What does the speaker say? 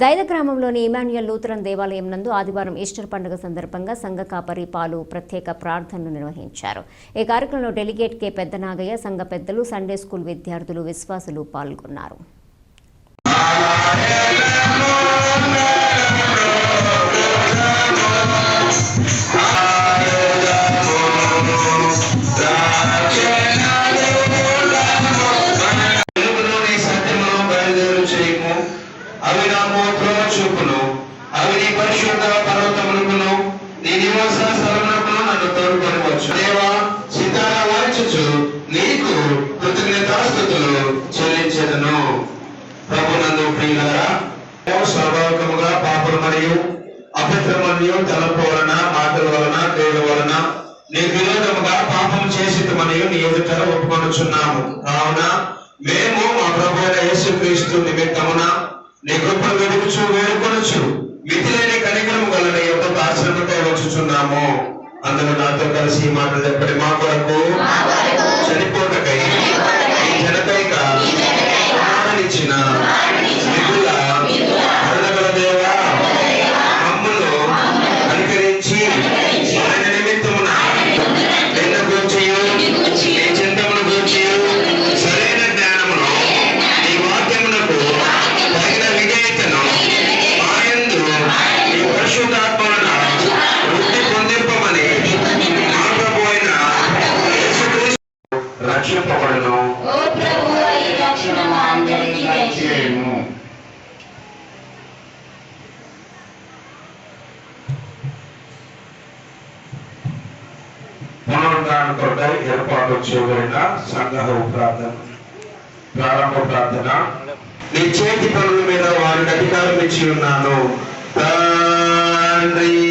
దైద గ్రామంలోని ఇమాన్యుయల్ లూథరన్ దేవాలయం నందు ఆదివారం ఈస్టర్ పండుగ సందర్భంగా సంఘ కాపరి పాలు ప్రత్యేక ప్రార్థనలు నిర్వహించారు. ఈ కార్యక్రమంలో డెలిగేట్ కె. పెద్దనాగయ్య సంఘ పెద్దలు సండే స్కూల్ విద్యార్థులు విశ్వాసులు పాల్గొన్నారు. చూపును అవి నీ పరిశుద్ధ పర్వతములకును నీ నివాస స్థలములకును నన్ను తోడుకొనవచ్చు. దేవా సీతారా వాంచుచు నీకు కృతజ్ఞతాస్థుతులు చెల్లించదును. ప్రభు నందు ప్రియులారా స్వాభావికముగా పాపలు మరియు అపవిత్రమనియు తలపు వలన మాటల వలన దేవుల వలన నీ విరోధముగా పాపం చేసి మరియు నీ ఎదుట ఒప్పుకొనుచున్నాము. కావున మేము మా ప్రభు యేసుక్రీస్తు నిమిత్తమున నీ కృపను వెతుకుచు వేడుకొనొచ్చు మితిలేని కనికరము గల నీ యొక్క దార్శనముతో వచ్చుచున్నాము. అందరూ నాతో కలిసి మాటలు చెప్పండి. మా కొరకు చనిపోటకై ఈ జనకైక ప్రాణమిచ్చిన రక్షింపబడును. పునరుద్ధారణ కొరకై ఏర్పాటు చేయబడిన సంఘ ప్రార్థన ప్రారంభ ప్రార్థన. నీ చేతి పనుల మీద వారికి అధికారం ఇచ్చి ఉన్నాను. తండ్రి.